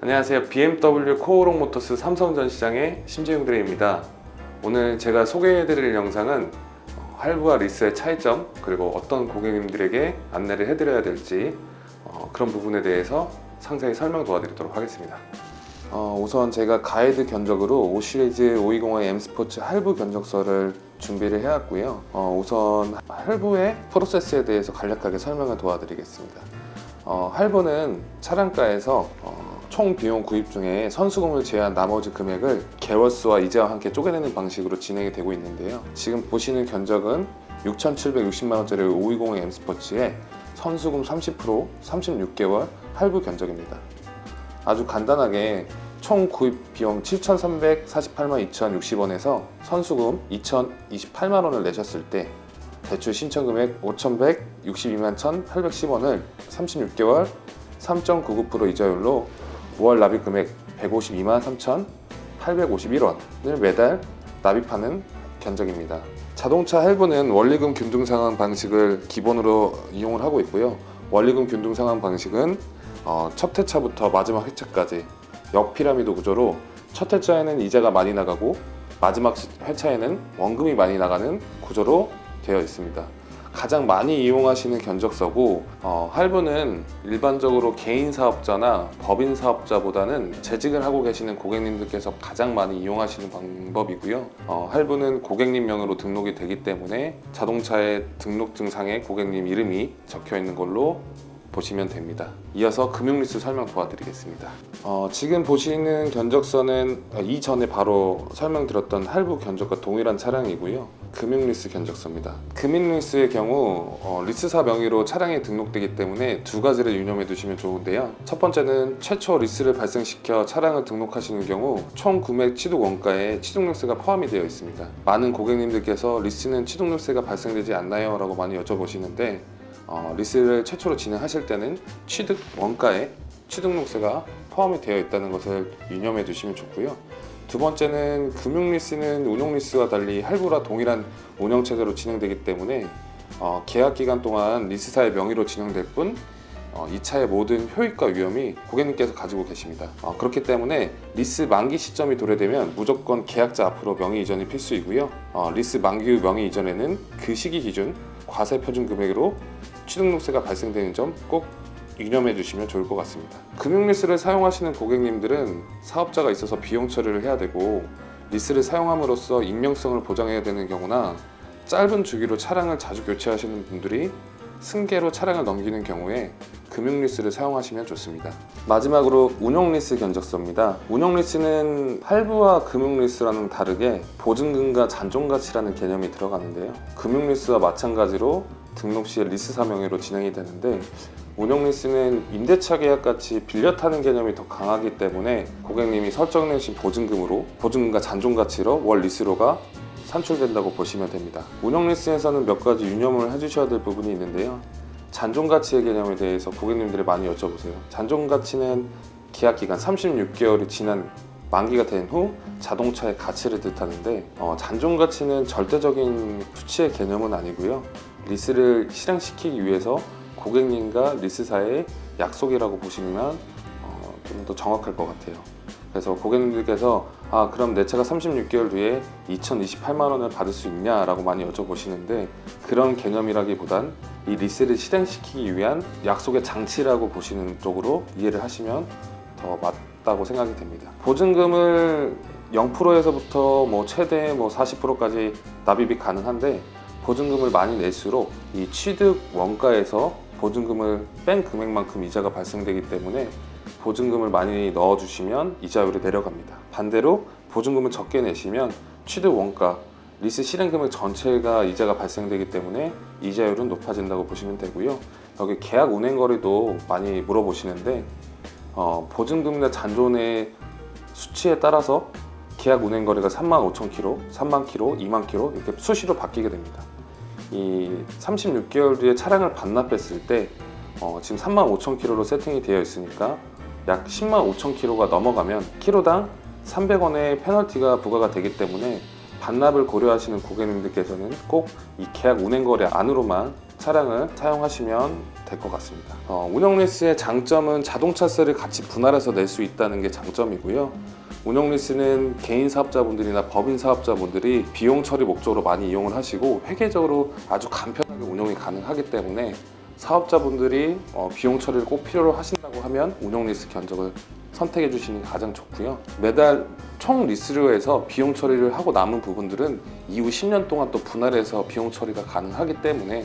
안녕하세요. BMW 코오롱 모터스 삼성전 시장의 심재용 드레입니다. 오늘 제가 소개해드릴 영상은 어, 할부와 리스의 차이점 그리고 어떤 고객님들에게 안내를 해드려야 될지 어, 그런 부분에 대해서 상세히 설명 도와드리도록 하겠습니다. 어, 우선 제가 가이드 견적으로 5 시리즈 520의 M 스포츠 할부 견적서를 준비를 해왔고요. 어, 우선 할부의 프로세스에 대해서 간략하게 설명을 도와드리겠습니다. 어, 할부는 차량가에서 어, 총 비용 구입 중에 선수금을 제외한 나머지 금액을 개월수와 이자와 함께 쪼개내는 방식으로 진행이 되고 있는데요. 지금 보시는 견적은 6,760만 원짜리 520의 M 스포츠에 선수금 30% 36개월 할부 견적입니다. 아주 간단하게 총 구입 비용 7,348만 2,060원에서 선수금 2,028만 원을 내셨을 때 대출 신청 금액 5,162만 1,810원을 36개월 3.99% 이자율로 5 월 납입 금액 152만 3,851원을 매달 납입하는 견적입니다. 자동차 할부는 원리금 균등 상환 방식을 기본으로 이용을 하고 있고요. 원리금 균등 상환 방식은 어, 첫 회차부터 마지막 회차까지 역피라미드 구조로 첫 회차에는 이자가 많이 나가고 마지막 회차에는 원금이 많이 나가는 구조로 되어 있습니다. 가장 많이 이용하시는 견적서고 어, 할부는 일반적으로 개인 사업자나 법인 사업자보다는 재직을 하고 계시는 고객님들께서 가장 많이 이용하시는 방법이고요. 어, 할부는 고객님 명의로 등록이 되기 때문에 자동차의 등록증상에 고객님 이름이 적혀 있는 걸로 보시면 됩니다. 이어서 금융리스 설명 도와드리겠습니다. 어, 지금 보시는 견적서는 이전에 바로 설명드렸던 할부 견적과 동일한 차량이고요. 금융리스 견적서입니다. 금융리스의 경우 어, 리스사 명의로 차량이 등록되기 때문에 두 가지를 유념해 두시면 좋은데요. 첫 번째는 최초 리스를 발생시켜 차량을 등록하시는 경우 총 구매 취득 원가에 취득료세가 포함이 되어 있습니다. 많은 고객님들께서 리스는 취득료세가 발생되지 않나요? 라고 많이 여쭤보시는데 어, 리스를 최초로 진행하실 때는 취득 원가에 취득록세가 포함이 되어 있다는 것을 유념해 두시면 좋고요. 두 번째는 금융 리스는 운용 리스와 달리 할부라 동일한 운영 체제로 진행되기 때문에 어, 계약 기간 동안 리스사의 명의로 진행될 뿐 어, 이 차의 모든 효익과 위험이 고객님께서 가지고 계십니다. 어, 그렇기 때문에 리스 만기 시점이 도래되면 무조건 계약자 앞으로 명의 이전이 필수이고요. 어, 리스 만기 후 명의 이전에는 그 시기 기준 과세 표준 금액으로 취득록세가 발생되는 점 꼭 유념해 주시면 좋을 것 같습니다. 금융리스를 사용하시는 고객님들은 사업자가 있어서 비용 처리를 해야 되고 리스를 사용함으로써 익명성을 보장해야 되는 경우나 짧은 주기로 차량을 자주 교체하시는 분들이 승계로 차량을 넘기는 경우에 금융리스를 사용하시면 좋습니다. 마지막으로 운용리스 견적서입니다. 운용리스는 할부와 금융리스랑은 다르게 보증금과 잔존가치라는 개념이 들어가는데요. 금융리스와 마찬가지로 등록 시에 리스사 명의로 진행이 되는데 운용리스는 임대차 계약 같이 빌려 타는 개념이 더 강하기 때문에 고객님이 설정내신 보증금으로 보증금과 잔존 가치로 월 리스로가 산출된다고 보시면 됩니다. 운영 리스에서는 몇 가지 유념을 해주셔야 될 부분이 있는데요. 잔존 가치의 개념에 대해서 고객님들이 많이 여쭤보세요. 잔존 가치는 계약 기간 36개월이 지난 만기가 된 후 자동차의 가치를 뜻하는데 어, 잔존 가치는 절대적인 수치의 개념은 아니고요. 리스를 실행시키기 위해서 고객님과 리스사의 약속이라고 보시면 어, 좀더 정확할 것 같아요. 그래서 고객님들께서 아 그럼 내 차가 36개월 뒤에 2,028만 원을 받을 수 있냐라고 많이 여쭤보시는데 그런 개념이라기보단 이 리스를 실행시키기 위한 약속의 장치라고 보시는 쪽으로 이해를 하시면 더 맞다고 생각이 됩니다. 보증금을 0%에서부터 뭐 최대 뭐 40%까지 납입이 가능한데 보증금을 많이 낼수록 이 취득 원가에서 보증금을 뺀 금액만큼 이자가 발생되기 때문에 보증금을 많이 넣어주시면 이자율이 내려갑니다. 반대로 보증금을 적게 내시면 취득 원가, 리스 실행 금액 전체가 이자가 발생되기 때문에 이자율은 높아진다고 보시면 되고요. 여기 계약 운행 거리도 많이 물어보시는데 어, 보증금이나 잔존의 수치에 따라서 계약 운행 거리가 3만 5천 킬로, 3만 킬로, 2만 킬로 이렇게 수시로 바뀌게 됩니다. 이 36개월 뒤에 차량을 반납했을 때 어, 지금 3만 5천 킬로로 세팅이 되어 있으니까 약 10만 5천 킬로가 넘어가면 키로당 300원의 페널티가 부과가 되기 때문에 반납을 고려하시는 고객님들께서는 꼭 이 계약 운행 거래 안으로만 차량을 사용하시면 될 것 같습니다. 어, 운영 리스의 장점은 자동차세를 같이 분할해서 낼 수 있다는 게 장점이고요. 운영 리스는 개인 사업자분들이나 법인 사업자분들이 비용 처리 목적으로 많이 이용을 하시고 회계적으로 아주 간편하게 운영이 가능하기 때문에 사업자분들이 어, 비용 처리를 꼭 필요로 하신다고 하면 운영 리스 견적을 선택해 주시는 게 가장 좋고요. 매달 총 리스료에서 비용 처리를 하고 남은 부분들은 이후 10년 동안 또 분할해서 비용 처리가 가능하기 때문에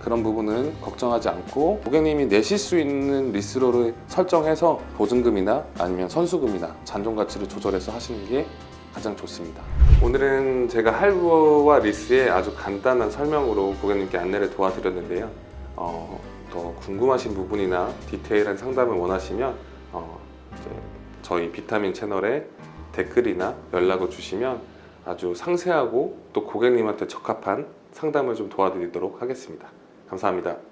그런 부분은 걱정하지 않고 고객님이 내실 수 있는 리스로를 설정해서 보증금이나 아니면 선수금이나 잔존 가치를 조절해서 하시는 게 가장 좋습니다. 오늘은 제가 할부와 리스의 아주 간단한 설명으로 고객님께 안내를 도와드렸는데요. 어, 더 궁금하신 부분이나 디테일한 상담을 원하시면 어, 저희 비타민 채널에 댓글이나 연락을 주시면 아주 상세하고 또 고객님한테 적합한 상담을 좀 도와드리도록 하겠습니다. 감사합니다.